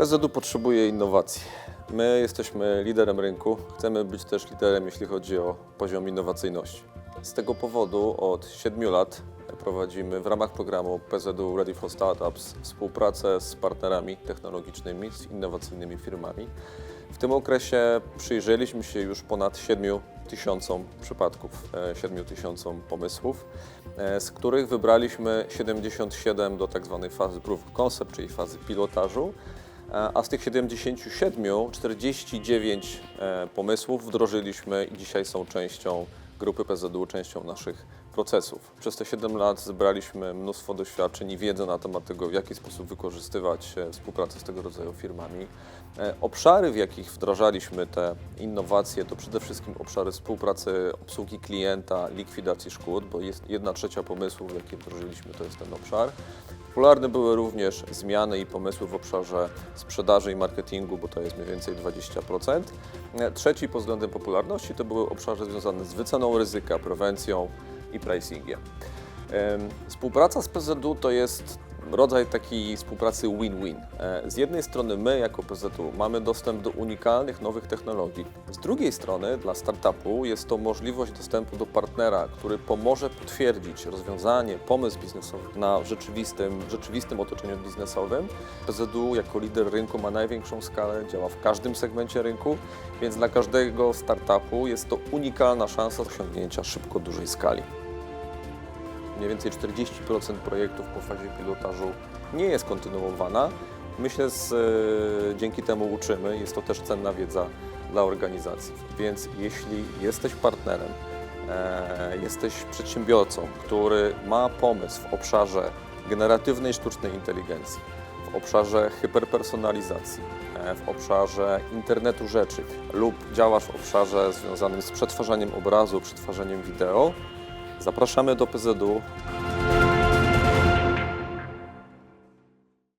PZU potrzebuje innowacji. My jesteśmy liderem rynku, chcemy być też liderem, jeśli chodzi o poziom innowacyjności. Z tego powodu od 7 lat prowadzimy w ramach programu PZU Ready for Startups współpracę z partnerami technologicznymi, z innowacyjnymi firmami. W tym okresie przyjrzeliśmy się już ponad 7 tysiącom przypadków, e, 7 tysiącom pomysłów, e, z których wybraliśmy 77 do tak zwanej fazy proof of concept, czyli fazy pilotażu, E, a z tych 77 49 e, pomysłów wdrożyliśmy i dzisiaj są częścią grupy PZU, częścią naszych procesów. Przez te 7 lat zebraliśmy mnóstwo doświadczeń i wiedzy na temat tego, w jaki sposób wykorzystywać e, współpracę z tego rodzaju firmami. E, Obszary, w jakich wdrażaliśmy te innowacje, to przede wszystkim obszary współpracy obsługi klienta, likwidacji szkód, bo jest jedna trzecia pomysłów, jakie wdrożyliśmy, to jest ten obszar. Popularne były również zmiany i pomysły w obszarze sprzedaży i marketingu, bo to jest mniej więcej 20%. E, Trzeci pod względem popularności to były obszary związane z wyceną ryzyka, prewencją i pricingiem. Em, Współpraca z PZU to jest rodzaj takiej współpracy win-win. E, Z jednej strony my jako PZU mamy dostęp do unikalnych nowych technologii. Z drugiej strony dla startupu jest to możliwość dostępu do partnera, który pomoże potwierdzić rozwiązanie, pomysł biznesowy na rzeczywistym, rzeczywistym otoczeniu biznesowym. PZU jako lider rynku ma największą skalę, działa w każdym segmencie rynku, więc dla każdego startupu jest to unikalna szansa osiągnięcia szybko dużej skali mniej więcej 40% projektów po fazie pilotażu nie jest kontynuowana. My się z, e, dzięki temu uczymy, jest to też cenna wiedza dla organizacji. Więc jeśli jesteś partnerem, e, jesteś przedsiębiorcą, który ma pomysł w obszarze generatywnej sztucznej inteligencji, w obszarze hyperpersonalizacji, e, w obszarze internetu rzeczy lub działasz w obszarze związanym z przetwarzaniem obrazu, przetwarzaniem wideo, Zapraszamy do PZU.